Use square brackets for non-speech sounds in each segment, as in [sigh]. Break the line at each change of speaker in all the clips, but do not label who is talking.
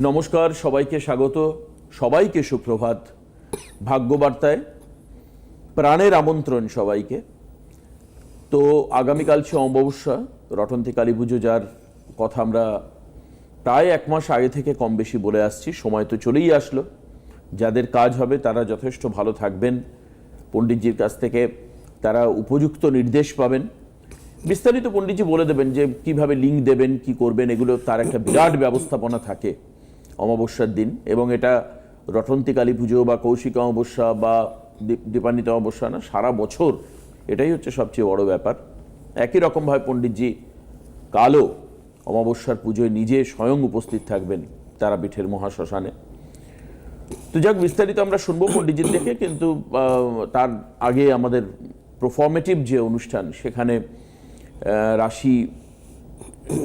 নমস্কার, সবাইকে স্বাগত। সবাইকে সুপ্রভাত। ভাগ্যবার্তায় প্রাণের আমন্ত্রণ সবাইকে। তো আগামীকাল সে অমাবস্যা রটন্তি কালী পুজো যার কথা আমরা প্রায় এক মাস আগে থেকে কম বেশি বলে আসছি, সময় তো চলেই আসলো। যাদের কাজ হবে তারা যথেষ্ট ভালো থাকবেন। পণ্ডিতজির কাছ থেকে তারা উপযুক্ত নির্দেশ পাবেন। বিস্তারিত পণ্ডিতজি বলে দেবেন যে কীভাবে লিঙ্ক দেবেন, কি করবেন, এগুলো তার একটা বিরাট ব্যবস্থাপনা থাকে। অমাবস্যার দিন এবং এটা রটন্তি কালী পুজো বা কৌশিক অমাবস্যা বা দীপ- দীপান্বিত অমাবস্যা না, সারা বছর এটাই হচ্ছে সবচেয়ে বড় ব্যাপার। একই রকমভাবে পণ্ডিতজি কালো অমাবস্যার পুজোয় নিজে স্বয়ং উপস্থিত থাকবেন তারাপীঠের মহাশ্মশানে। তো যাক, বিস্তারিত আমরা শুনব পণ্ডিতজির থেকে কিন্তু তার আগে আমাদের প্রফর্মেটিভ যে অনুষ্ঠান, সেখানে রাশি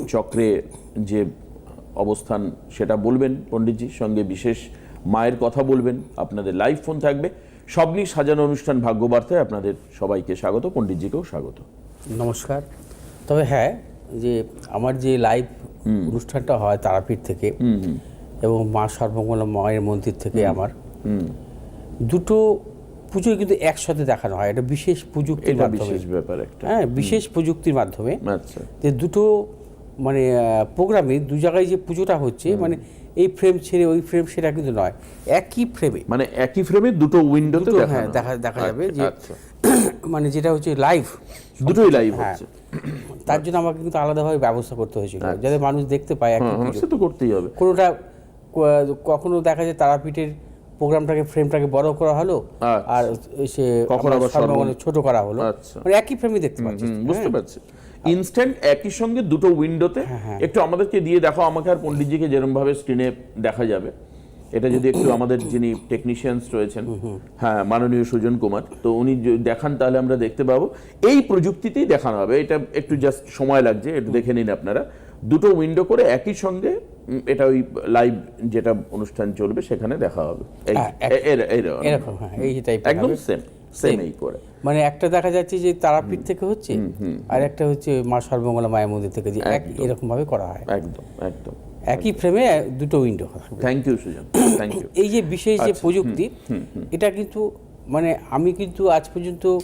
চক্রে যে অবস্থান সেটা বলবেন পণ্ডিতজির সঙ্গে বিশেষ মায়ের কথা বলবেন। আপনাদের লাইভ ফোন থাকবে। সব নিয়ে সাজানো অনুষ্ঠান ভাগ্যবার্তায় আপনাদের সবাইকে স্বাগত পণ্ডিতজিকেও স্বাগত।
নমস্কার। তবে হ্যাঁ যে আমার যে লাইভ অনুষ্ঠানটা হয় তারাপীঠ থেকে এবং মা সর্বমঙ্গলা মায়ের মন্দির থেকে আমার দুটো পুজোই কিন্তু একসাথে দেখানো হয়। এটা বিশেষ প্রযুক্তির মাধ্যমে।
বিশেষ ব্যাপার একটা।
হ্যাঁ বিশেষ প্রযুক্তির মাধ্যমে
আচ্ছা।
যে দুটো মানে প্রোগ্রামে দু জায়গায় যে পুজোটা হচ্ছে মানে এই ফ্রেম ছেড়ে ওই ফ্রেম সেটা কিন্তু নয় একই ফ্রেমে
মানে একই ফ্রেমে দুটো উইন্ডোতে
হ্যাঁ দেখা দেখা যাবে যে
আচ্ছা। [clears throat]
মানে যেটা হচ্ছে লাইভ
দুটোই লাইভ
হ্যাঁ।
হচ্ছে। [clears throat]
তার জন্য আমাকে কিন্তু আলাদাভাবে ব্যবস্থা করতে হয়েছিল যাতে মানুষ দেখতে পায় একই
হ্যাঁ, সে তো করতেই হবে।
কোনোটা কখনো দেখা যায় তারাপীঠের প্রোগ্রামটাকে ফ্রেমটাকে বড় করা হলো
আচ্ছা।
আর সে
কখনো আবার
ছোট করা হলো।
আচ্ছা।
মানে একই ফ্রেমই দেখতে পাচ্ছি
বুঝতে পারছি। ইনস্ট্যান্ট একই সঙ্গে দুটো উইন্ডোতে
হ্যাঁ,
একটু আমাদেরকে দিয়ে দেখো আমাকে আর পণ্ডিতজিকে যেরকম ভাবে স্ক্রিনে দেখা যাবে। এটা যদি একটু আমাদের যিনি টেকনিশিয়ানস রয়েছেন হ্যাঁ মাননীয় সুজন কুমার তো উনি দেখান তাহলে আমরা দেখতে পাবো। এই প্রযুক্তিতেই দেখানো হবে। এটা একটু জাস্ট সময় লাগছে একটু দেখে নিন আপনারা। দুটো উইন্ডো করে একই সঙ্গে এটা ওই লাইভ যেটা অনুষ্ঠান চলবে সেখানে দেখা হবে। এই-
হ্যাঁ, হ্যাঁ
একদম সেম সেম এই করে।
মানে একটা দেখা যাচ্ছে যে তারাপীঠ থেকে হচ্ছে আর একটা হচ্ছে মা সর্বমঙ্গলা মায়ের মন্দির থেকে যে এক এরকম ভাবে করা হয়।
একদম একদম।
একই ফ্রেমে দুটো window
thank you Sujan thank you
এই যে বিশেষ যে
আচ্ছা,
প্রযুক্তি এটা কিন্তু মানে আমি কিন্তু আজ পর্যন্ত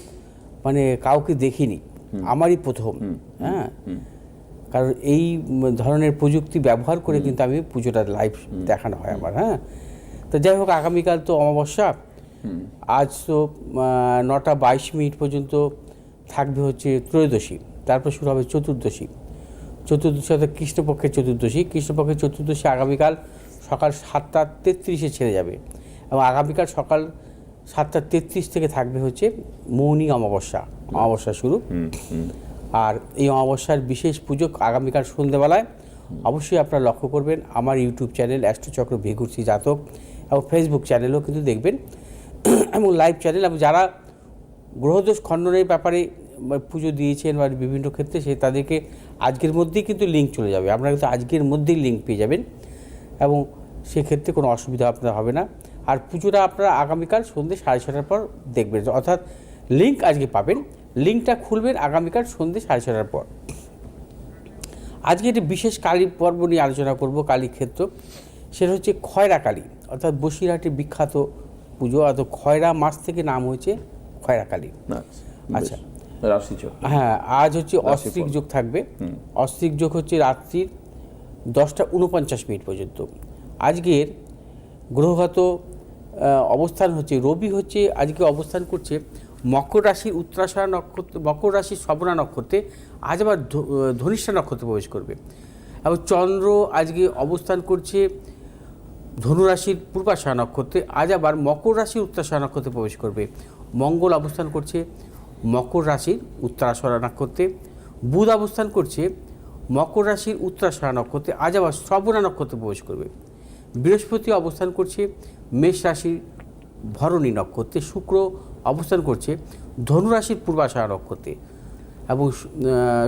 মানে কাউকে দেখিনি। আমারই প্রথম। হ্যাঁ? কারণ এই ধরনের প্রযুক্তি ব্যবহার করে কিন্তু আমি পুজোটা লাইভ দেখানো হয় আমার হ্যাঁ? তো যাই হোক আগামীকাল তো অমাবস্যা। আজ তো নটা বাইশ মিনিট পর্যন্ত থাকবে হচ্ছে ত্রয়োদশী তারপর শুরু হবে চতুর্দশী। চতুর্দশী অর্থাৎ কৃষ্ণপক্ষের চতুর্দশী। কৃষ্ণপক্ষের চতুর্দশী আগামীকাল সকাল সাতটা তেত্রিশে ছেড়ে যাবে এবং আগামীকাল সকাল সাতটা তেত্রিশ থেকে থাকবে হচ্ছে মৌনী অমাবস্যা। অমাবস্যা শুরু। আর এই অমাবস্যার বিশেষ পুজো আগামীকাল সন্ধ্যেবেলায় অবশ্যই আপনারা লক্ষ্য করবেন আমার ইউটিউব চ্যানেল অ্যাস্ট্রোচক্র ভিগুরসি জাতক এবং ফেসবুক চ্যানেলও কিন্তু দেখবেন। এবং লাইভ চ্যানেল এবং যারা গ্রহদোষ খণ্ডনের ব্যাপারে পুজো দিয়েছেন বা বিভিন্ন ক্ষেত্রে, সে তাদেরকে আজকের মধ্যেই কিন্তু লিঙ্ক চলে যাবে। আপনারা কিন্তু আজকের মধ্যেই লিঙ্ক পেয়ে যাবেন এবং সেক্ষেত্রে কোনো অসুবিধা আপনার হবে না। আর পুজোটা আপনারা আগামীকাল সন্ধ্যে সাড়ে ছটার পর দেখবেন। অর্থাৎ লিঙ্ক আজকে পাবেন। লিঙ্কটা খুলবেন আগামীকাল সন্ধ্যে সাড়ে ছটার পর। আজকে একটি বিশেষ কালী পর্ব নিয়ে আলোচনা করব কালী ক্ষেত্র সেটা হচ্ছে খয়রা কালী অর্থাৎ বসিরহাটের বিখ্যাত পুজো অর্থাৎ খয়রা মাস থেকে নাম হয়েছে খয়রা কালী আচ্ছা। হ্যাঁ আজ হচ্ছে অস্ত্রিক যোগ থাকবে। অস্ত্রিক যোগ হচ্ছে রাত্রির দশটা উনপঞ্চাশ মিনিট পর্যন্ত। আজকের গ্রহগত অবস্থান হচ্ছে রবি হচ্ছে আজকে অবস্থান করছে মকর রাশির উত্তরাশা নক্ষত্র মকর রাশির শ্রবণা নক্ষত্রে আজ আবার ধনিষ্ঠা নক্ষত্রে প্রবেশ করবে। এবং চন্দ্র আজকে অবস্থান করছে ধনুরাশির পূর্বাশা নক্ষত্রে আজ আবার মকর রাশির উত্তরাশা নক্ষত্রে প্রবেশ করবে। মঙ্গল অবস্থান করছে মকর রাশির উত্তরাশরা নক্ষত্রে। বুধ অবস্থান করছে মকর রাশির উত্তরাশারা নক্ষত্রে, আজ আবার শ্রবণা নক্ষত্রে প্রবেশ করবে। বৃহস্পতি অবস্থান করছে মেষ রাশির ভরণী নক্ষত্রে, শুক্র অবস্থান করছে ধনু রাশির পূর্বাশারা নক্ষত্রে এবং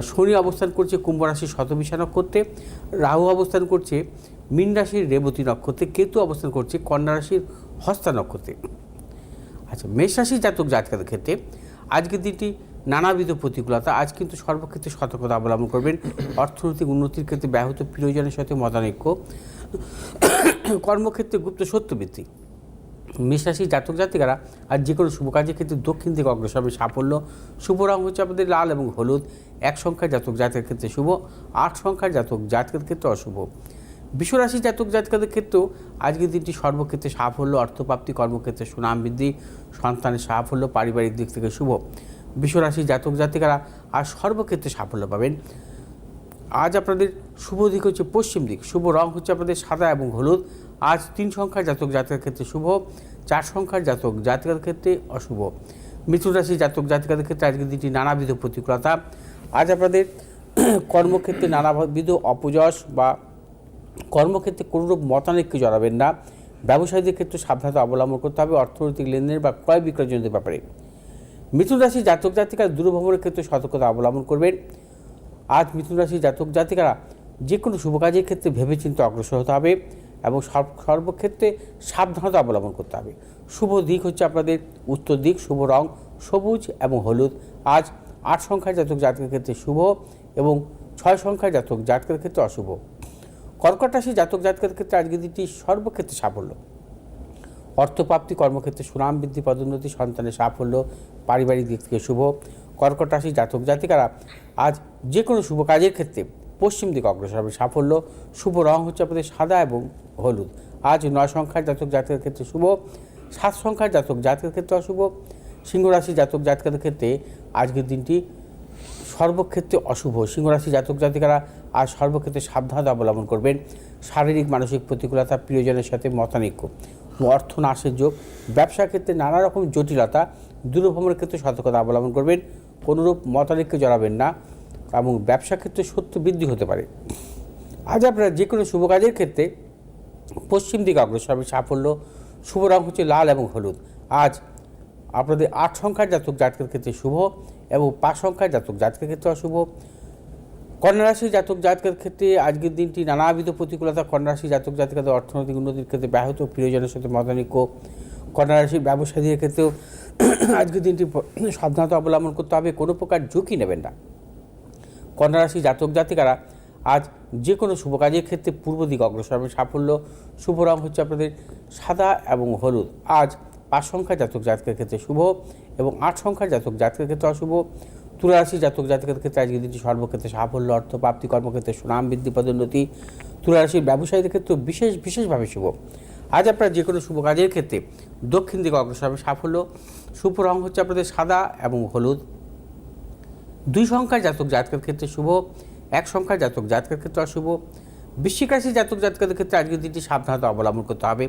শনি অবস্থান করছে কুম্ভ রাশির শতবিশা নক্ষত্রে। রাহু অবস্থান করছে মীন রাশির রেবতী নক্ষত্রে কেতু অবস্থান করছে, কন্যা রাশির হস্তা নক্ষত্রে। আচ্ছা মেষ রাশির জাতক জাতকের ক্ষেত্রে আজকের দিনটি নানাবিধ প্রতিকূলতা, আজ কিন্তু সর্বক্ষেত্রে সতর্কতা অবলম্বন করবেন। অর্থনৈতিক উন্নতির ক্ষেত্রে ব্যাহত প্রিয়জনের সাথে মতানৈক্য। কর্মক্ষেত্রে গুপ্ত সত্যবৃদ্ধি মেষরাশির জাতক জাতিকারা আর যে কোনো শুভ কাজের ক্ষেত্রে দক্ষিণ দিকে অগ্রসর হবে সাফল্য, শুভ রং হচ্ছে আমাদের লাল এবং হলুদ। এক সংখ্যার জাতক জাতকের ক্ষেত্রে শুভ, আট সংখ্যার জাতক জাতকের ক্ষেত্রে অশুভ। বিশ্বরাশি জাতক জাতকাদের ক্ষেত্রেও আজকের দিনটি সর্বক্ষেত্রে সাফল্য, অর্থপ্রাপ্তি, কর্মক্ষেত্রে সুনাম বৃদ্ধি, সন্তানের সাফল্য, পারিবারিক দিক থেকে শুভ। বিশ্বরাশি জাতক জাতিকারা আর সর্বক্ষেত্রে সাফল্য পাবেন। আজ আপনাদের শুভ দিক হচ্ছে পশ্চিম দিক, শুভ রং হচ্ছে আপনাদের সাদা এবং হলুদ। আজ তিন সংখ্যার জাতক জাতকের ক্ষেত্রে শুভ, চার সংখ্যার জাতক জাতিকার ক্ষেত্রে অশুভ। মিথুন জাতক জাতিকাদের ক্ষেত্রে আজকের দিনটি নানাবিধ প্রতিকূলতা। আজ আপনাদের [clears throat] কর্মক্ষেত্রে নানাবিধ অপযশ বা কর্মক্ষেত্রে কোনোরূপ মতানৈক্য জড়াবেন না। ব্যবসায়ীদের ক্ষেত্রে সাবধানতা অবলম্বন করতে হবে। অর্থনৈতিক লেনদেন বা ক্রয় বিক্রয়জনিত ব্যাপারে। মিথুন রাশি জাতক জাতিকা দূরভ্রমণের ক্ষেত্রে সতর্কতা অবলম্বন করবেন। আজ মিথুন জাতক জাতিকারা যে কোনো শুভ কাজের ক্ষেত্রে ভেবেচিন্তে অগ্রসর হতে হবে এবং সর্ব- সর্বক্ষেত্রে সাবধানতা অবলম্বন করতে হবে। শুভ দিক হচ্ছে আপনাদের উত্তর দিক, শুভ রং, সবুজ এবং হলুদ। আজ আট সংখ্যার জাতক জাতকের ক্ষেত্রে শুভ এবং ছয় সংখ্যার জাতক জাতকের ক্ষেত্রে অশুভ। কর্কট রাশি জাতক জাতকের ক্ষেত্রে আজকের দিনটি সর্বক্ষেত্রে সাফল্য। অর্থপ্রাপ্তি, কর্মক্ষেত্রে সুনাম বৃদ্ধি, পদোন্নতি, সন্তানের সাফল্য, পারিবারিক দিক থেকে শুভ। কর্কট রাশি জাতক জাতিকারা আজ যে কোনো শুভ কাজের ক্ষেত্রে পশ্চিম দিকে অগ্রসর হবে সাফল্য। শুভ রং হচ্ছে আপনাদের সাদা এবং হলুদ। আজ নয় সংখ্যার জাতক জাতকের ক্ষেত্রে শুভ, সাত সংখ্যার জাতক জাতকের ক্ষেত্রে অশুভ সিংহ রাশি জাতক জাতকের ক্ষেত্রে আজকের দিনটি সর্বক্ষেত্রে অশুভ। সিংহরাশি জাতক জাতিকারা আজ সর্বক্ষেত্রে সাবধানতা অবলম্বন করবেন। শারীরিক, মানসিক প্রতিকূলতা প্রিয়জনের সাথে মতানৈক্য। অর্থ নাশের যোগ ব্যবসা ক্ষেত্রে নানা রকম জটিলতা, দূরভ্রমণের ক্ষেত্রে সতর্কতা অবলম্বন করবেন। কোনোরূপ মতানৈক্য জড়াবেন না এবং ব্যবসা ক্ষেত্রে সত্য বৃদ্ধি হতে পারে। আজ আপনারা যে কোনো শুভ কাজের ক্ষেত্রে পশ্চিম দিকে অগ্রসর হবে সাফল্য। শুভ রং হচ্ছে লাল এবং হলুদ। আজ আপনাদের আট সংখ্যার জাতক জাতকের ক্ষেত্রে শুভ এবং পাঁচ সংখ্যার জাতক জাতকের ক্ষেত্রে অশুভ। কন্যা রাশির জাতক জাতকের ক্ষেত্রে আজকের দিনটি নানাবিধ প্রতিকূলতা। কন্যা রাশির জাতক জাতিকাদের অর্থনৈতিক উন্নতির ক্ষেত্রে ব্যাহত, প্রিয়জনের সাথে মতানৈক্য কন্যা রাশির ব্যবসায়ীদের ক্ষেত্রেও [clears throat] আজকের দিনটি [clears throat] সাবধানতা অবলম্বন করতে হবে, কোনো প্রকার ঝুঁকি নেবেন না। কন্যা রাশি জাতক জাতিকারা আজ যে কোনো শুভ কাজের ক্ষেত্রে পূর্ব দিকে অগ্রসর হবে। সাফল্য, শুভ রং হচ্ছে আপনাদের সাদা এবং হলুদ। আজ পাঁচ সংখ্যার জাতক জাতকের ক্ষেত্রে শুভ এবং আট সংখ্যার জাতক জাতকের ক্ষেত্রে অশুভ। তুলা রাশি জাতক জাতকের ক্ষেত্রে আজকের দিনটি সর্বক্ষেত্রে সাফল্য, অর্থ প্রাপ্তি, কর্মক্ষেত্রে সুনাম বৃদ্ধি, পদোন্নতি। তুলা রাশির ব্যবসায়ীদের ক্ষেত্রে বিশেষ, বিশেষভাবে শুভ। আজ আপনারা যে কোনো শুভ কাজের ক্ষেত্রে দক্ষিণ দিকে অগ্রসর হবে সাফল্য। শুভ রং হচ্ছে আপনাদের সাদা এবং হলুদ। দুই সংখ্যার জাতক জাতকের ক্ষেত্রে শুভ, এক সংখ্যার জাতক জাতকের ক্ষেত্রে অশুভ। বৃশ্চিক রাশি জাতক জাতকের ক্ষেত্রে আজকের দিনটি সাবধানতা অবলম্বন করতে হবে।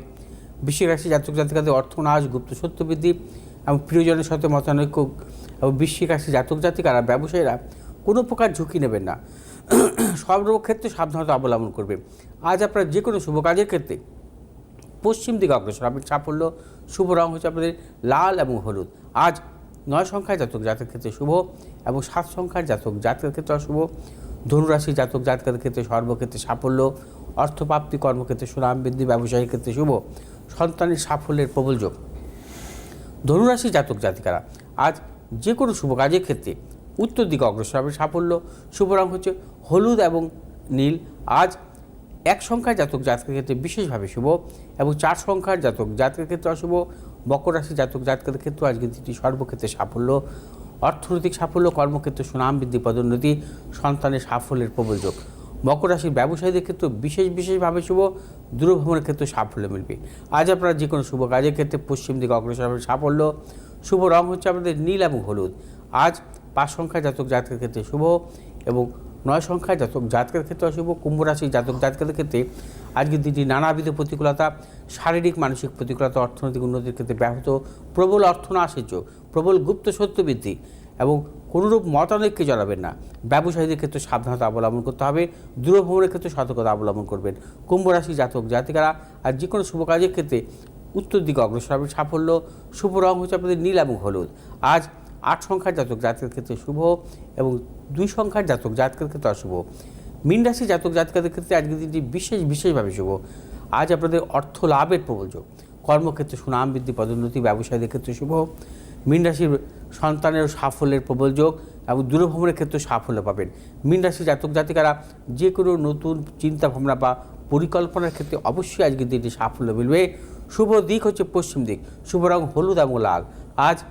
বৃশ্চিক রাশি জাতক জাতিকাদের অর্থনাশ, গুপ্ত সত্য বৃদ্ধি এবং প্রিয়জনের সাথে মতানৈক্য এবং বৃশ্চিক রাশি জাতক জাতিকারা ব্যবসায়ীরা কোনো প্রকার ঝুঁকি নেবেন না। সর্বক্ষেত্রে সাবধানতা অবলম্বন করবে। আজ আপনারা যে কোনো শুভ কাজের ক্ষেত্রে পশ্চিম দিকে অগ্রসর হবে। সাফল্য, শুভ রং হচ্ছে আপনাদের লাল এবং হলুদ। আজ নয় সংখ্যার জাতক জাতকের ক্ষেত্রে শুভ এবং সাত সংখ্যার জাতক জাতকের ক্ষেত্রে অশুভ। ধনুরাশি জাতক জাতকের ক্ষেত্রে সর্বক্ষেত্রে সাফল্য। অর্থপ্রাপ্তি কর্মক্ষেত্রে সুনাম বৃদ্ধি, ব্যবসায়ীর ক্ষেত্রে শুভ। সন্তানের সাফল্যের প্রবল যোগ। ধনুরাশি জাতক জাতিকারা, আজ যে কোনো শুভ কাজের ক্ষেত্রে উত্তর দিকে অগ্রসর হবে সাফল্য, শুভ রং হচ্ছে হলুদ এবং নীল। আজ এক সংখ্যার জাতক জাতকের ক্ষেত্রে বিশেষভাবে শুভ এবং চার সংখ্যার জাতক জাতকের ক্ষেত্রে অশুভ। মকর রাশি জাতক জাতকের ক্ষেত্রে আজকের দিনটি সর্বক্ষেত্রে সাফল্য। অর্থনৈতিক সাফল্য, কর্মক্ষেত্রে সুনাম বৃদ্ধি, পদোন্নতি, সন্তানের সাফল্যের প্রবল যোগ। মকর রাশির ব্যবসায়ীদের ক্ষেত্রে বিশেষ বিশেষভাবে শুভ। দূরভ্রমণের ক্ষেত্রে সাফল্য মিলবে। আজ আপনারা যে কোনো শুভ কাজের ক্ষেত্রে পশ্চিম দিকে অগ্রসর হবে সাফল্য শুভ। রং হচ্ছে আমাদের নীল এবং হলুদ। আজ পাঁচ সংখ্যার জাতক জাতকের ক্ষেত্রে শুভ এবং নয় সংখ্যায় জাতক জাতকের ক্ষেত্রে অশুভ। কুম্ভ রাশির জাতক জাতকের ক্ষেত্রে আজকের দিনটি নানাবিধ প্রতিকূলতা, শারীরিক, মানসিক প্রতিকূলতা, অর্থনৈতিক উন্নতির ক্ষেত্রে ব্যাহত। প্রবল অর্থনাশের যোগ প্রবল গুপ্ত সত্য বৃদ্ধি এবং কোনোরূপ মতানৈক্যে জড়াবেন না। ব্যবসায়ীদের ক্ষেত্রে সাবধানতা অবলম্বন করতে হবে, দূরভ্রমণের ক্ষেত্রে সতর্কতা অবলম্বন করবেন। কুম্ভ রাশি জাতক জাতিকারা আর যে কোনো শুভ কাজের ক্ষেত্রে উত্তর দিকে অগ্রসর হবে। সাফল্য, শুভ রং হচ্ছে আপনাদের নীল এবং হলুদ। আজ আট সংখ্যার জাতক জাতকের ক্ষেত্রে শুভ এবং দুই সংখ্যার জাতক জাতকের ক্ষেত্রে অশুভ। মীন রাশি জাতক জাতকাদের ক্ষেত্রে আজকের দিনটি বিশেষ, বিশেষভাবে শুভ। আজ আপনাদের অর্থ লাভের প্রবল যোগ। কর্মক্ষেত্রে সুনাম বৃদ্ধি, পদোন্নতি, ব্যবসায়ীদের ক্ষেত্রে শুভ। মীন রাশির সন্তানের সাফল্যের প্রবল যোগ এবং দূরভ্রমণের ক্ষেত্রে সাফল্য পাবেন। মীন রাশি জাতক জাতিকারা যে কোনো নতুন চিন্তাভাবনা বা পরিকল্পনার ক্ষেত্রে অবশ্যই আজকের দিনটি সাফল্য মিলবে। শুভ দিক হচ্ছে পশ্চিম দিক। শুভ রং হলুদ এবং লাল। আজ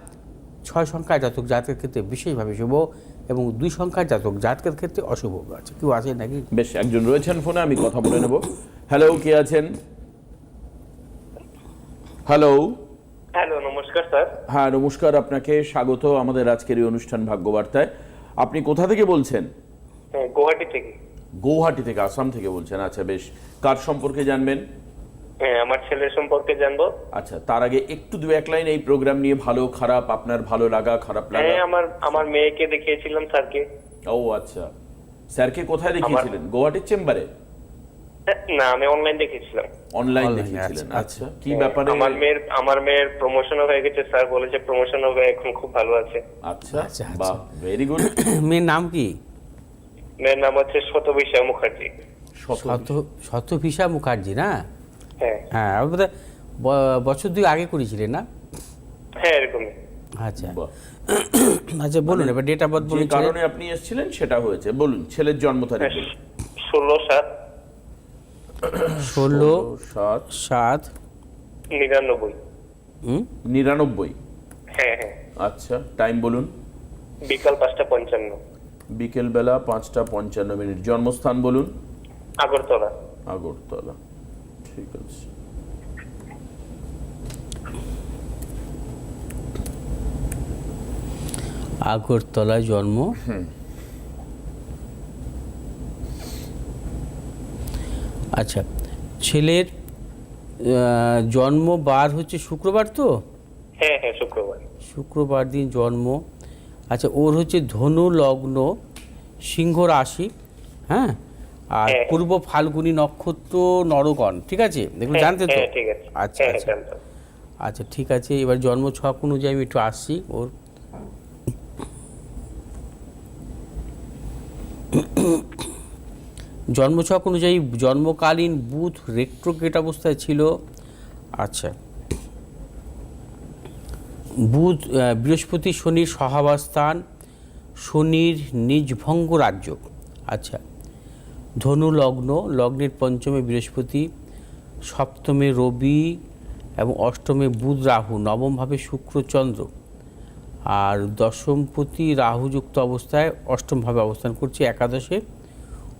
ছয় সংখ্যার জাতক জাতকের ক্ষেত্রে বিশেষভাবে শুভ এবং দুই সংখ্যার জাতক জাতকের ক্ষেত্রে অশুভ। আছে কেউ আছে নাকি?
বেশ একজন রয়েছেন ফোনে আমি কথা বলে নেব। হ্যালো কে আছেন? হ্যালো।
হ্যালো নমস্কার স্যার।
হ্যাঁ নমস্কার আপনাকে স্বাগত আমাদের আজকের এই অনুষ্ঠান ভাগ্যবার্তায়। আপনি কোথা থেকে বলছেন?
হ্যাঁ গুয়াহাটি থেকে।
গৌহাটি থেকে আসাম থেকে বলছেন। আচ্ছা বেশ। কার সম্পর্কে জানবেন?
হ্যাঁ আমার ছেলের সম্পর্কে জানব।
আচ্ছা তার আগে একটু দু এক লাইন এই প্রোগ্রাম নিয়ে ভালো খারাপ আপনার ভালো লাগা খারাপ লাগা?
হ্যাঁ আমার আমার মেয়েকে দেখিয়েছিলাম স্যারকে।
ও আচ্ছা। স্যারকে কোথায় দেখিয়েছিলেন? গৌহাটির চেম্বারে?
না আমি অনলাইন দেখেছিলাম
অনলাইন
Online,
দেখিয়েছিলেন
আচ্ছা,
কি ব্যাপারে?
আমার মেয়ের আমার মেয়ের প্রমোশনও হয়ে গেছে স্যার বলেছে প্রমোশন হবে এখন খুব ভালো আছে।
আচ্ছা
আচ্ছা, আচ্ছা।
বাহ ভেরি গুড [coughs]
মেয়ের নাম কি?
মেয়ের নাম হচ্ছে শতবিশা মুখার্জি।
শত শতভিসা মুখার্জি না?
হ্যাঁ।
হ্যাঁ বোধহয় বছর দুই আগে করেছিলেন না?
হ্যাঁ এরকমই।
আচ্ছা। [clears throat] আচ্ছা বলুন এবার ডেট অফ বার্থ বলুন
কারণে আপনি এসেছিলেন সেটা হয়েছে। বলুন ছেলের জন্ম তারিখ
ষোলো সাত। [clears throat]
ষোলো
সাত।
সাত।
নিরানব্বই।
হুম?
নিরানব্বই।
হ্যাঁ হ্যাঁ।
আচ্ছা টাইম বলুন।
বিকাল পাঁচটা পঞ্চান্ন।
বিকেল বেলা পাঁচটা পঞ্চান্ন মিনিট। জন্মস্থান বলুন।
আগরতলা।
আগরতলা। ঠিক আছে
আগরতলায় জন্ম? আচ্ছা ছেলের আহ, জন্ম বার হচ্ছে শুক্রবার তো?
হ্যাঁ হ্যাঁ শুক্রবার।
শুক্রবার দিন জন্ম। আচ্ছা ওর হচ্ছে ধনু লগ্ন সিংহ রাশি হ্যাঁ? আর
হ্যাঁ।
পূর্ব ফাল্গুনী নক্ষত্র নরগণ ঠিক আছে? এগুলো
হ্যাঁ,
জানতে তো?
হ্যাঁ
আচ্ছা আচ্ছা। আচ্ছা ঠিক আছে এবার জন্ম ছক অনুযায়ী আমি একটু আসছি। ওর জন্মছক অনুযায়ী জন্মকালীন বুথ রেট্রোগেট অবস্থায় ছিল। আচ্ছা। বুধ বৃহস্পতি শনির সহাবস্থান শনির নিজভঙ্গ রাজ্য। আচ্ছা। ধনু লগ্ন লগ্নের পঞ্চমে বৃহস্পতি সপ্তমে রবি এবং অষ্টমে বুধ রাহু নবমভাবে শুক্র চন্দ্র। আর দশমপতি রাহুযুক্ত অবস্থায় অষ্টমভাবে অবস্থান করছে একাদশে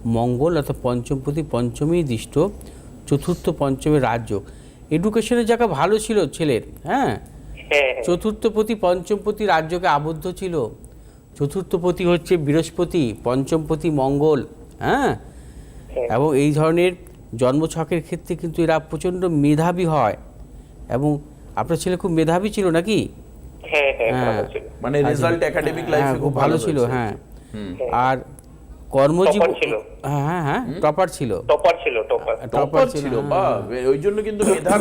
মঙ্গল অর্থাৎ পঞ্চমপতি পঞ্চমেই দৃষ্ট চতুর্থ পঞ্চমে রাজ্য। এডুকেশনের জায়গা ভালো ছিল ছেলের হ্যাঁ?
হ্যাঁ হ্যাঁ।
চতুর্থপতি পঞ্চমপতি রাজ্যকে আবদ্ধ ছিল। চতুর্থপতি হচ্ছে বৃহস্পতি পঞ্চমপতি মঙ্গল হ্যাঁ? এবং এই ধরনের জন্মছকের ক্ষেত্রে কিন্তু এরা প্রচণ্ড মেধাবী হয়। এবং আপনার ছেলে খুব মেধাবী ছিল নাকি?
হ্যাঁ হ্যাঁ
হ্যাঁ।
ভালো ছিল।
মানে রেজাল্ট একাডেমিক লাইফে
হ্যাঁ খুব ভালো ছিল হ্যাঁ। আর কর্মজীবন
ছিল।
হ্যাঁ হ্যাঁ হ্যাঁ টপার ছিল।
টপার ছিল টপার
টপার ছিল
হ্যাঁ,
বা ওই জন্য কিন্তু মেধার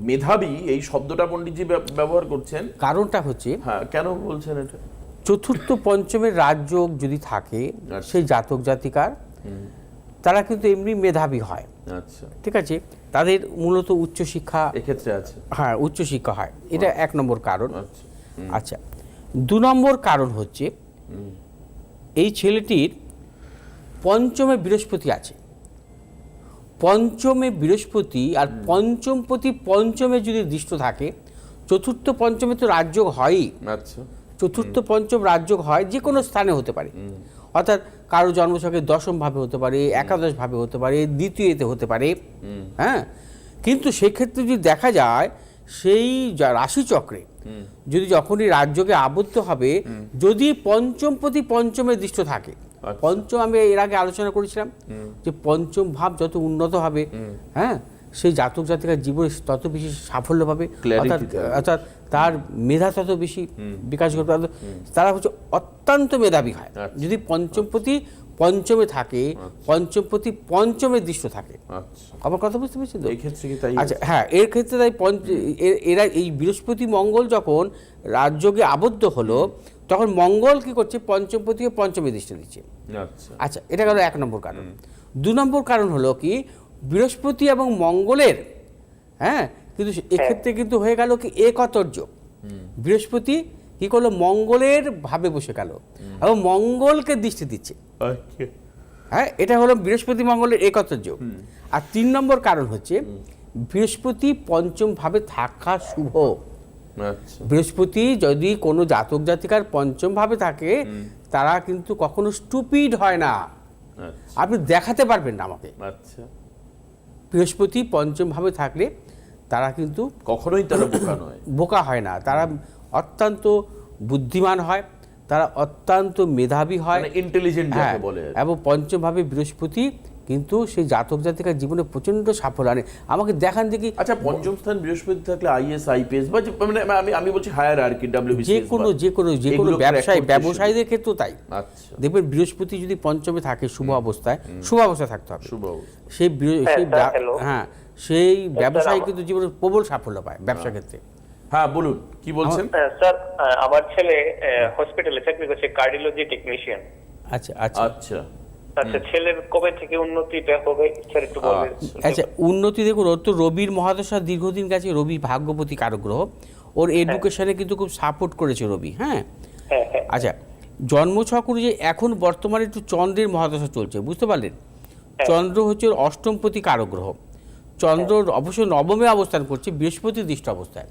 মেধাবী এই শব্দটা পণ্ডিতজি ব্যব- ব্যবহার করছেন।
কারণটা হচ্ছে
হ্যাঁ কেন বলছেন এটা?
চতুর্থ পঞ্চমের রাজ্য যদি থাকে
আচ্ছা।
সেই জাতক জাতিকার তারা কিন্তু এমনি মেধাবী হয়।
আচ্ছা।
ঠিক আছে? তাদের মূলত উচ্চশিক্ষা
এক্ষেত্রে আছে।
হ্যাঁ উচ্চশিক্ষা হয়। এটা এক নম্বর কারণ।
আচ্ছা।
আচ্ছা দু নম্বর কারণ হচ্ছে এই ছেলেটির পঞ্চমে বৃহস্পতি আছে। পঞ্চমে বৃহস্পতি আর পঞ্চম প্রতি পঞ্চমে যদি দৃষ্ট থাকে চতুর্থ পঞ্চমে তো রাজ্য হয়ই।
আচ্ছা।
চতুর্থ পঞ্চম রাজ্য হয় যে কোনো স্থানে হতে পারে। অর্থাৎ কারও জন্মছকে দশম ভাবে হতে পারে একাদশ ভাবে হতে পারে দ্বিতীয়তে হতে পারে। হ্যাঁ? কিন্তু সেক্ষেত্রে যদি দেখা যায় সেই রাশিচক্রে যদি যখনই রাজ্যকে আবদ্ধ হবে যদি পঞ্চম প্রতি পঞ্চমের দৃষ্ট থাকে পঞ্চম আমি এর আগে আলোচনা করেছিলাম যে পঞ্চম ভাব যত উন্নত হবে হ্যাঁ? সেই জাতক জাতিকার জীবনে তত বেশি সাফল্য পাবে অর্থাৎ অর্থাৎ তার মেধা তত বেশি বিকাশ করবে অর্থাৎ তারা হচ্ছে অত্যন্ত মেধাবী হয়।
আচ্ছা।
যদি পঞ্চমপতি পঞ্চমে থাকে পঞ্চমপতি পঞ্চমের দৃশ্য থাকে।
আচ্ছা।
আমার কথা বুঝতে পেরেছি তো? আচ্ছা হ্যাঁ এর ক্ষেত্রে তাই পঞ্চ এরা এই বৃহস্পতি মঙ্গল যখন রাজযোগে আবদ্ধ হলো তখন মঙ্গল কি করছে? পঞ্চমপতিকে পঞ্চমে দৃষ্টি দিচ্ছে।
আচ্ছা।
আচ্ছা এটা গেল এক নম্বর কারণ। দু নম্বর কারণ হলো কি? বৃহস্পতি এবং মঙ্গলের হ্যাঁ কিন্তু এক্ষেত্রে কিন্তু হয়ে গেল কি একতর্য। বৃহস্পতি কি করল? মঙ্গলের ভাবে বসে গেল এবং মঙ্গলকে দৃষ্টি দিচ্ছে।
আচ্ছা।
হ্যাঁ এটা হলো বৃহস্পতি মঙ্গলের একতর্য। আর তিন নম্বর কারণ হচ্ছে বৃহস্পতি পঞ্চম ভাবে থাকা শুভ।
আচ্ছা।
বৃহস্পতি যদি কোনো জাতক জাতিকার পঞ্চম ভাবে থাকে তারা কিন্তু কখনো স্টুপিড হয় না।
আচ্ছা।
আপনি দেখাতে পারবেন না আমাকে।
আচ্ছা।
বৃহস্পতি পঞ্চম ভাবে থাকলে তারা কিন্তু
কখনোই তারা বোকা নয়।
বোকা হয় না। তারা অত্যন্ত বুদ্ধিমান হয় তারা অত্যন্ত মেধাবী হয়।
মানে ইন্টেলিজেন্ট
হ্যাঁ,
যাকে বলে।
এবং পঞ্চমভাবে বৃহস্পতি কিন্তু সেই জাতক জাতিকার জীবনে প্রচণ্ড সাফল্য আনে। আমাকে দেখান দেখি।
আচ্ছা পঞ্চম স্থান বৃহস্পতি থাকলে আইএস আইপিএস বা মানে আমি আমি বলছি হায়ার আর কি ডাব্লিউবিসি
যে কোনো যে কোনো যে কোনো ব্যবসায়ী ব্যবসায়ীদের ক্ষেত্রেও তাই।
আচ্ছা।
দেখবেন বৃহস্পতি যদি পঞ্চমে থাকে শুভ অবস্থায় শুভ অবস্থায় থাকতে হবে।
শুভ
সেই
হ্যাঁ,
সেই
স্যার,
হ্যাঁ সেই ব্যবসায়ী কিন্তু জীবনে প্রবল সাফল্য পায় ব্যবসা ক্ষেত্রে।
হ্যাঁ বলুন কি বলছেন?
হ্যাঁ, স্যার আমার ছেলে হসপিটালে চাকরি করছে কার্ডিওলজি টেকনিশিয়ান
আচ্ছা আচ্ছা।
আচ্ছা।
আচ্ছা ছেলের কবে থেকে উন্নতিটা হবে স্যার একটু বলবেন?
আচ্ছা উন্নতি দেখুন ওর তো রবির মহাদশা দীর্ঘদিন গেছে রবি ভাগ্যপতি কারক গ্রহ ওর এডুকেশনে কিন্তু খুব সাপোর্ট করেছে রবি হ্যাঁ?
হ্যাঁ হ্যাঁ।
আচ্ছা জন্মছক অনুযায়ী এখন বর্তমানে একটু চন্দ্রের মহাদশা চলছে বুঝতে পারলেন? চন্দ্র হচ্ছে ওর অষ্টমপতি কারক গ্রহ চন্দ্র অবশ্য নবমে অবস্থান করছে বৃহস্পতি দৃষ্ট অবস্থায়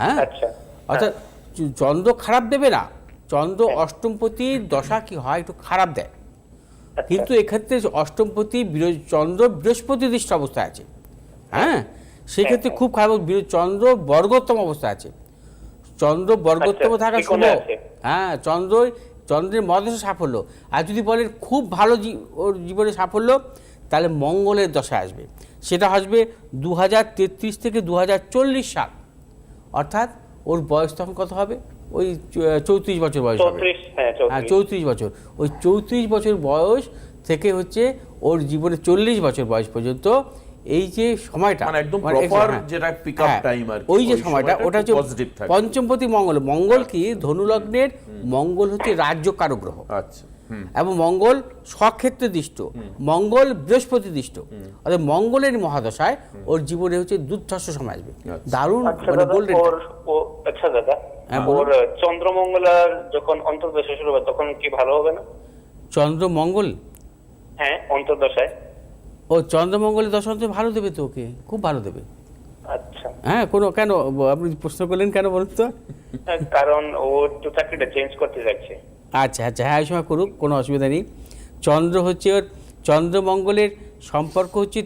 হ্যাঁ?
আচ্ছা
অর্থাৎ চন্দ্র খারাপ দেবে না চন্দ্র অষ্টমপতির দশা কি হয় একটু খারাপ দেয়। কিন্তু এক্ষেত্রে অষ্টমপতি চন্দ্র বৃহস্পতি দৃষ্ট অবস্থায় আছে। হ্যাঁ? সেক্ষেত্রে খুব খারাপ চন্দ্র বর্গোত্তম অবস্থায় আছে। চন্দ্র বর্গোত্তম
আচ্ছা,
থাকা শুভ হ্যাঁ চন্দ্র চন্দ্রের মহাদশা সাফল্য। আর যদি বলেন খুব ভালো ওর জীবনে সাফল্য তাহলে মঙ্গলের দশায় আসবে। সেটা আসবে দু তেত্রিশ থেকে দু চল্লিশ সাল। অর্থাৎ ওর বয়স তখন কত হবে? ওই চৌত্রিশ বছর বয়স হবে।
হ্যাঁ
হ্যাঁ
চৌত্রিশ
বছর। ওই চৌত্রিশ বছর বয়স থেকে হচ্ছে ওর জীবনে চল্লিশ বছর বয়স পর্যন্ত এই যে সময়টা
মানে একদম
মানে হ্যাঁ,
যেটা
হ্যাঁ,
আর
ওই যে সময়টা ওটা হচ্ছে
থাকে।
পঞ্চমপতি মঙ্গল। মঙ্গল কি? ধনুলগ্নের মঙ্গল হচ্ছে রাজ্য কারক গ্রহ
আচ্ছা
এবং মঙ্গল স্বক্ষেত্রে দৃষ্ট। মঙ্গল বৃহস্পতি দৃষ্ট। অর্থাৎ মঙ্গলের মহাদশায় ওর জীবনে হচ্ছে দুর্ধর্ষ সময় আসবে।
আচ্ছা।
দারুণ
আচ্ছা
মানে গোল্ডেন
আচ্ছা দাদা। ওর চন্দ্রমঙ্গলার যখন অন্তর্দশা শুরু হবে তখন কি ভালো হবে না?
চন্দ্র মঙ্গল
হ্যাঁ অন্তর্দশায়।
ও চন্দ্রমঙ্গলের ভালো দেবে তো ওকে খুব ভালো দেবে।
আচ্ছা।
হ্যাঁ কোনো কেন আপনি প্রশ্ন করলেন কেন বলুন তো?
হ্যাঁ, কারণ ও একটু চাকরিটা চেঞ্জ করতে যাচ্ছে
আচ্ছা আচ্ছা হ্যাঁ সময় করুক কোনো অসুবিধা নেই। চন্দ্র হচ্ছে ওর চন্দ্রমঙ্গলের সম্পর্ক হচ্ছে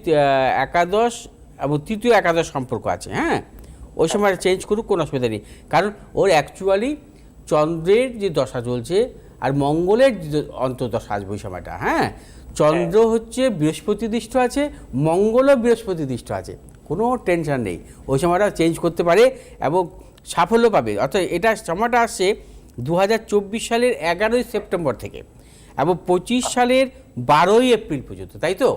একাদশ এবং তৃতীয় একাদশ সম্পর্ক আছে হ্যাঁ? ওই সময় চেঞ্জ করুক কোনো অসুবিধা নেই। কারণ ওর অ্যাকচুয়ালি চন্দ্রের যে দশা চলছে আর মঙ্গলের যে অন্তর্দশা আসবে ওই সময়টা হ্যাঁ? চন্দ্র হচ্ছে বৃহস্পতি দৃষ্ট আছে মঙ্গলও বৃহস্পতি দৃষ্ট আছে। কোনো টেনশন নেই। ওই সময়টা চেঞ্জ করতে পারে এবং সাফল্য পাবে। অর্থাৎ এটা সময়টা আসছে দু হাজার চব্বিশ সালের এগারোই সেপ্টেম্বর থেকে এবং পঁচিশ সালের বারোই এপ্রিল পর্যন্ত তাই তো?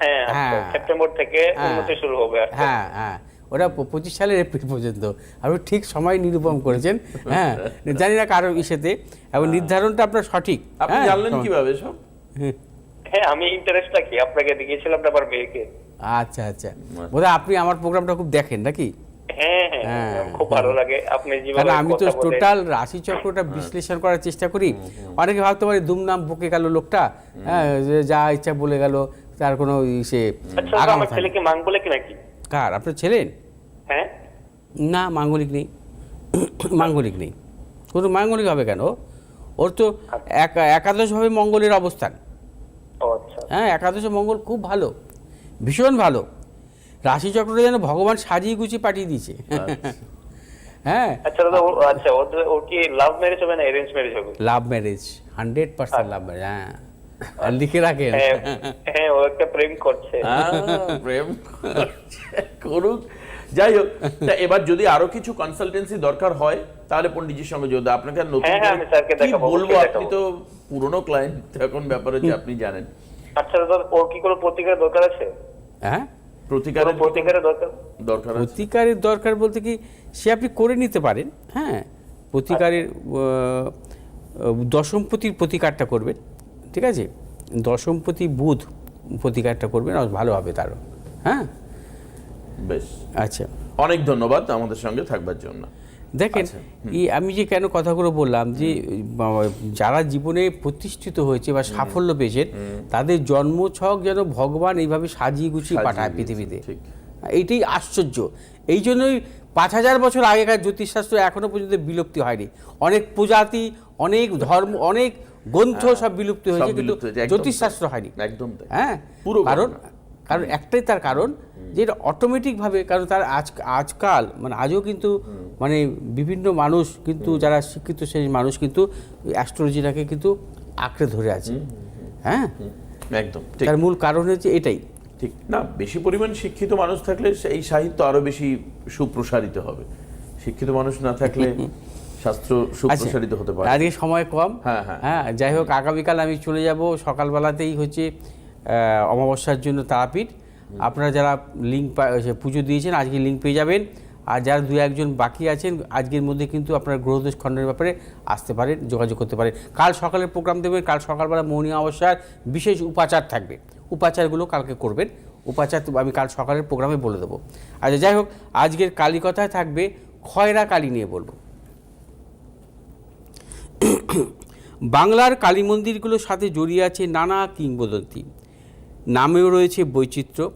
হ্যাঁ
হ্যাঁ।
সেপ্টেম্বর থেকে
হ্যাঁ।
শুরু হবে
হ্যাঁ হ্যাঁ। ওটা প- পঁচিশ সালের এপ্রিল পর্যন্ত। আপনি ঠিক সময় নিরূপণ করেছেন হ্যাঁ? জানি না কারও ইসেতে। এবং নির্ধারণটা আপনার সঠিক।
আপনি
হ্যাঁ,
জানলেন কীভাবে সব?
হ্যাঁ।
হ্যাঁ আমি ইন্টারেস্টটা কি? আপনাকে দেখিয়েছিলাম আমার মেয়েকে।
আচ্ছা আচ্ছা। বোধহয় আপনি আমার প্রোগ্রামটা খুব দেখেন নাকি?
হ্যাঁ হ্যাঁ
হ্যাঁ।
খুব ভালো লাগে। আপনি
আমি তো। টোটাল রাশিচক্রটা বিশ্লেষণ করার চেষ্টা করি। অনেকে ভাবতে পারে দুমনাম বকে গেল লোকটা। হ্যাঁ যা ইচ্ছা বলে গেল তার কোনো সে
আচ্ছা
আগাম।
ছেলেকে মাং বলে কি নাকি?
কার? আপনার ছেলের?
হ্যাঁ।
না মাঙ্গলিক নেই। মাঙ্গলিক নেই। কোনো মাঙ্গলিক হবে কেন? ওর তো এক- একাদশভাবে মঙ্গলের অবস্থান।
আচ্ছা।
হ্যাঁ একাদশে মঙ্গল খুব ভালো। ভীষণ ভালো। রাশিচক্রটা যেন ভগবান সাজিয়ে গুছিয়ে পাঠিয়ে দিয়েছে। হ্যাঁ।
আচ্ছা দাদা আচ্ছা ওর কি লাভ ম্যারেজ হবে না অ্যারেঞ্জ ম্যারেজ হবে?
Love marriage hundred percent love marriage হ্যাঁ। আর লিখে রাখেন?
হ্যাঁ হ্যাঁ ও একটা প্রেম করছে।
প্রেম করুক। যাই হোক এবার যদি আরও কিছু কনসালটেন্সি দরকার হয় তাহলে পন্ডিতজির সঙ্গে যোগ আপনাকে আর নতুন
হ্যাঁ, হ্যাঁ,
কি বলব? আপনি তো পুরনো ক্লায়েন্ট এখন ব্যাপার হচ্ছে আপনি জানেন।
আচ্ছা দাদা ওর কি কোনো প্রতিকার দরকার আছে?
হ্যাঁ?
প্রতিকারের
প্রতিকারের দরকার?
দরকার
প্রতিকারের দরকার বলতে কি সে আপনি করে নিতে পারেন হ্যাঁ? প্রতিকারের আহ, দশমপতির প্রতিকারটা করবেন। ঠিক আছে? দশমপতি বুধ প্রতিকারটা করবেন ভালো হবে তারও। হ্যাঁ?
বেশ।
আচ্ছা।
অনেক ধন্যবাদ আমাদের সঙ্গে থাকবার জন্য।
দেখেন এই আমি যে কেন কথাগুলো বললাম যে যারা জীবনে প্রতিষ্ঠিত হয়েছে বা সাফল্য পেয়েছেন তাদের জন্মছক যেন ভগবান এইভাবে সাজিয়ে গুছিয়ে পাঠায় পৃথিবীতে। এইটাই আশ্চর্য। এই জন্যই পাঁচ হাজার বছর আগেকার জ্যোতিষশাস্ত্র এখনও পর্যন্ত বিলুপ্তি হয়নি। অনেক প্রজাতি অনেক ধর্ম অনেক গ্রন্থ সব বিলুপ্তি হয়েছে কিন্তু জ্যোতিষশাস্ত্র হয়নি।
একদম
হ্যাঁ
পুরো
কারণ কারণ একটাই তার কারণ যে এটা অটোমেটিকভাবে কারণ তার আজ আজকাল মানে আজও কিন্তু মানে বিভিন্ন মানুষ কিন্তু যারা শিক্ষিত সেই মানুষ কিন্তু অ্যাস্ট্রোলজিটাকে কিন্তু আঁকড়ে ধরে আছে। হ্যাঁ?
একদম
তার মূল কারণ হচ্ছে এটাই।
ঠিক না বেশি পরিমাণ শিক্ষিত মানুষ থাকলে এই সাহিত্য আরও বেশি সুপ্রসারিত হবে। শিক্ষিত মানুষ না থাকলে [laughs] শাস্ত্র সুপ্রসারিত হতে পারে।
আজকে সময় কম।
হ্যাঁ, হ্যাঁ।
হ্যাঁ যাই হোক আগামীকাল আমি চলে যাব। সকালবেলাতেই হচ্ছে অমাবস্যার জন্য তারাপীঠ। আপনারা যারা লিঙ্ক পুজো দিয়েছেন আজকে লিঙ্ক পেয়ে যাবেন। আর যারা দু একজন বাকি আছেন আজকের মধ্যে কিন্তু আপনার গ্রহদোষ খণ্ডের ব্যাপারে আসতে পারেন যোগাযোগ করতে পারেন। কাল সকালের প্রোগ্রাম দেবেন কাল সকালবেলা মৌনী অমাবস্যার বিশেষ উপাচার থাকবে। উপাচারগুলো কালকে করবেন। উপাচার আমি কাল সকালের প্রোগ্রামে বলে দেবো। আচ্ছা যাই হোক আজকের কালী কথায় থাকবে খয়রা কালী নিয়ে বলব। বাংলার কালী মন্দিরগুলোর সাথে জড়িয়ে আছে নানা কিংবদন্তি। নামেও রয়েছে বৈচিত্র্য।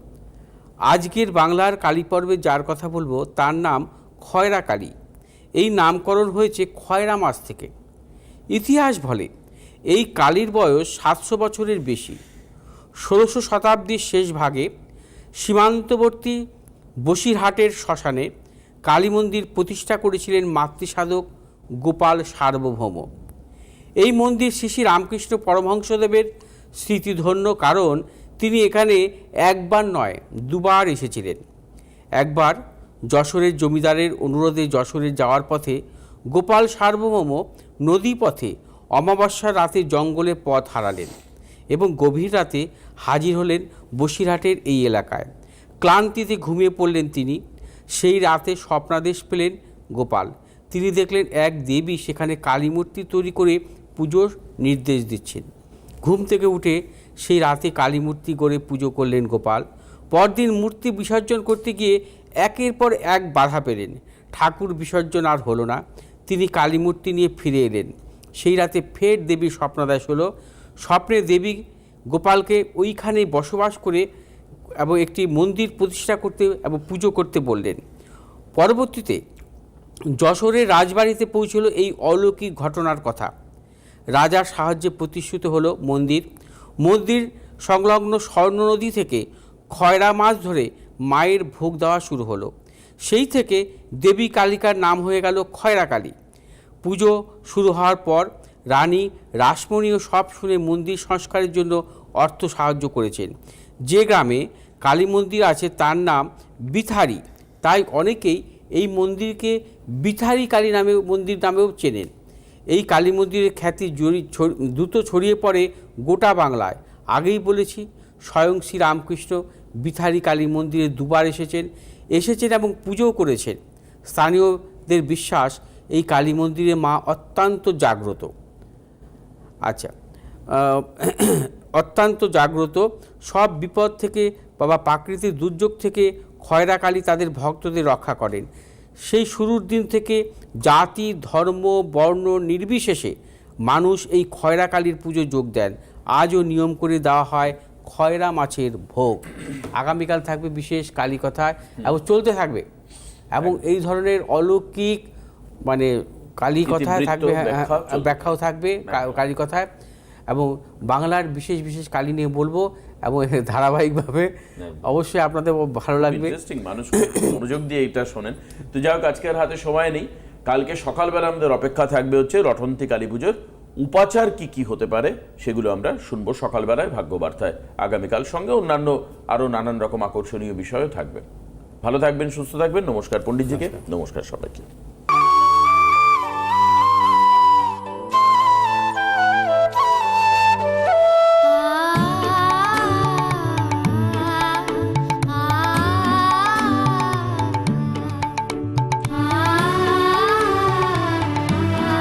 আজকের বাংলার কালী পর্বে যার কথা বলব, তার নাম খয়রা কালী। এই নামকরণ হয়েছে খয়রা মাস থেকে। ইতিহাস বলে, এই কালীর বয়স সাতশো বছরের বেশি। ষোলোশো শতাব্দীর শেষ ভাগে সীমান্তবর্তী বসিরহাটের শ্মশানে কালী মন্দির প্রতিষ্ঠা করেছিলেন মাতৃসাধক গোপাল সার্বভৌম। এই মন্দির শ্রী শ্রী রামকৃষ্ণ পরমহংসদেবের স্মৃতিধন্য কারণ তিনি এখানে একবার নয়, দুবার এসেছিলেন। একবার যশোরের জমিদারের অনুরোধে যশোরে যাওয়ার পথে গোপাল সার্বভৌম নদী পথে অমাবস্যার রাতে জঙ্গলে পথ হারালেন এবং গভীর রাতে হাজির হলেন বসিরহাটের এই এলাকায়। ক্লান্তিতে ঘুমিয়ে পড়লেন তিনি। সেই রাতে স্বপ্নাদেশ পেলেন গোপাল। তিনি দেখলেন এক দেবী সেখানে কালী মূর্তি তৈরি করে পুজোর নির্দেশ দিচ্ছেন। ঘুম থেকে উঠে সেই রাতে কালী মূর্তি গড়ে পুজো করলেন গোপাল। পরদিন মূর্তি বিসর্জন করতে গিয়ে একের পর এক বাধা পেলেন। ঠাকুর বিসর্জন আর হলো না। তিনি কালী মূর্তি নিয়ে ফিরে এলেন। সেই রাতে ফের দেবীর স্বপ্নাদেশ হলো। স্বপ্নে দেবী গোপালকে ওইখানে বসবাস করে এবং একটি মন্দির প্রতিষ্ঠা করতে এবং পুজো করতে বললেন। পরবর্তীতে যশোরের রাজবাড়িতে পৌঁছলো এই অলৌকিক ঘটনার কথা। রাজার সাহায্যে প্রতিষ্ঠিত হলো মন্দির। মন্দির সংলগ্ন স্বর্ণ নদী থেকে খয়রা মাছ ধরে মায়ের ভোগ দেওয়া শুরু হলো। সেই থেকে দেবী কালিকার নাম হয়ে গেল খয়রা কালী। পুজো শুরু হওয়ার পর রানী রাসমণিও সব শুনে মন্দির সংস্কারের জন্য অর্থ সাহায্য করেছেন। যে গ্রামে কালী মন্দির আছে তার নাম বিথারি। তাই অনেকেই এই মন্দিরকে বিথারি কালী নামে, মন্দির নামেও চেনেন। এই কালী মন্দিরের খ্যাতি জড়ি- দ্রুত ছড়িয়ে পড়ে গোটা বাংলায়। আগেই বলেছি, স্বয়ং শ্রী রামকৃষ্ণ বিথারি কালী মন্দিরে দুবার এসেছেন। এসেছেন এবং পুজোও করেছেন। স্থানীয়দের বিশ্বাস, এই কালী মন্দিরে মা অত্যন্ত জাগ্রত। আচ্ছা অত্যন্ত জাগ্রত। সব বিপদ থেকে, বাবা প্রাকৃতিক দুর্যোগ থেকে খয়রা কালী তাদের ভক্তদের রক্ষা করেন। সেই শুরুর দিন থেকে জাতি ধর্ম বর্ণ নির্বিশেষে মানুষ এই খয়রা কালীর পুজো যোগ দেন। আজও নিয়ম করে দেওয়া হয় খয়রা মাছের ভোগ। আগামীকাল থাকবে বিশেষ কালী কথায় এবং চলতে থাকবে। এবং এই ধরনের অলৌকিক মানে কালী কথায় থাকবে হ্যাঁ,
ব্যাখ্যা
ব্যাখ্যাও থাকবে কালী কথায় এবং বাংলার বিশেষ বিশেষ কালী নিয়ে বলব এবং [laughs] ধারাবাহিকভাবে অবশ্যই আপনাদের ভালো লাগবে।
ইন্টারেস্টিং মানুষ মনোযোগ দিয়ে এটা শোনেন। তো যাই হোক আজকে আর হাতে সময় নেই। কালকে সকালবেলা আমাদের অপেক্ষা থাকবে হচ্ছে রটন্তী কালী পুজোর। উপাচার কি কি হতে পারে সেগুলো আমরা শুনব সকালবেলায় ভাগ্যবার্তায়। আগামীকাল সঙ্গে অন্যান্য আরও নানান রকম আকর্ষণীয় বিষয়ও থাকবে। ভালো থাকবেন সুস্থ থাকবেন। নমস্কার পণ্ডিতজিকে। নমস্কার সবাইকে।